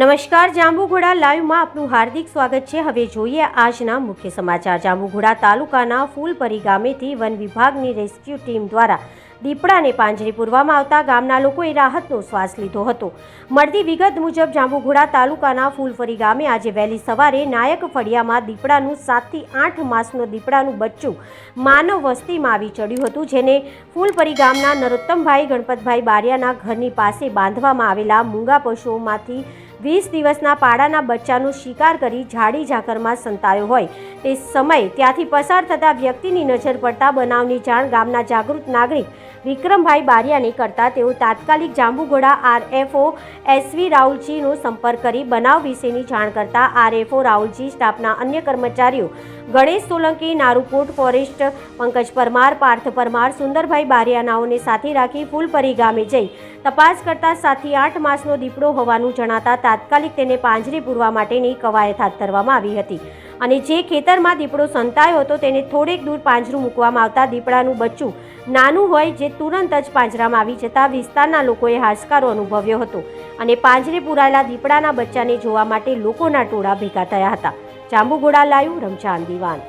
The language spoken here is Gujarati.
નમસ્કાર, જાંબુઘોડા લાઈવમાં આપનું હાર્દિક સ્વાગત છે. હવે જોઈએ આજના મુખ્ય સમાચાર. જાંબુઘોડા તાલુકાના ફૂલપરી ગામેથી વન વિભાગની રેસ્ક્યુ ટીમ દ્વારા દીપડાને પાંજરે પૂરવામાં આવતા ગામના લોકોએ રાહતનો શ્વાસ લીધો હતો. મળતી વિગત મુજબ જાંબુઘોડા તાલુકાના ફૂલપરી ગામે આજે વહેલી સવારે નાયક ફળિયામાં દીપડાનું સાતથી આઠ માસનું દીપડાનું બચ્ચું માનવ વસ્તીમાં આવી ચડ્યું હતું, જેને ફૂલપરી ગામના નરોત્તમભાઈ, ગણપતભાઈ બારિયાના ઘરની પાસે બાંધવામાં આવેલા મૂંગા પશુઓમાંથી વીસ દિવસના પાડાના બચ્ચાનો શિકાર કરી ઝાડી ઝાકરમાં સંતાયો હોય. તે સમય ત્યાંથી પસાર થતા વ્યક્તિની નજર પડતા બનાવની જાણ ગામના જાગૃત નાગરિક વિક્રમભાઈ બારિયાને કરતા તેઓ તાત્કાલિક જાંબુઘોડા આરએફઓ એસવી રાહુલજીનો સંપર્ક કરી બનાવ વિશેની જાણ કરતા આરએફઓ રાહુલજી સ્ટાફના અન્ય કર્મચારીઓ ગણેશ સોલંકી, નારુકોટ ફોરેસ્ટ, પંકજ પરમાર, પાર્થ પરમાર, સુંદરભાઈ બારિયાનાઓને સાથે રાખી ફૂલપરી ગામે જઈ તપાસ કરતા સાતથી આઠ માસનો દીપડો હોવાનું જણાતા તાત્કાલિક તેને પાંજરે પૂરવા માટેની કવાયત હાથ ધરવામાં આવી હતી. અને જે ખેતરમાં દીપડો સંતાયો હતો તેને થોડેક દૂર પાંજરું મૂકવામાં આવતા દીપડાનું બચ્ચું નાનું હોય જે તુરંત જ પાંજરામાં આવી જતા વિસ્તારના લોકોએ હાશકારો અનુભવ્યો હતો અને પાંજરે પૂરાયેલા દીપડાના બચ્ચાને જોવા માટે લોકોના ટોળા ભેગા થયા હતા. જાંબુઘોડા લાયું રમજાન દીવાન.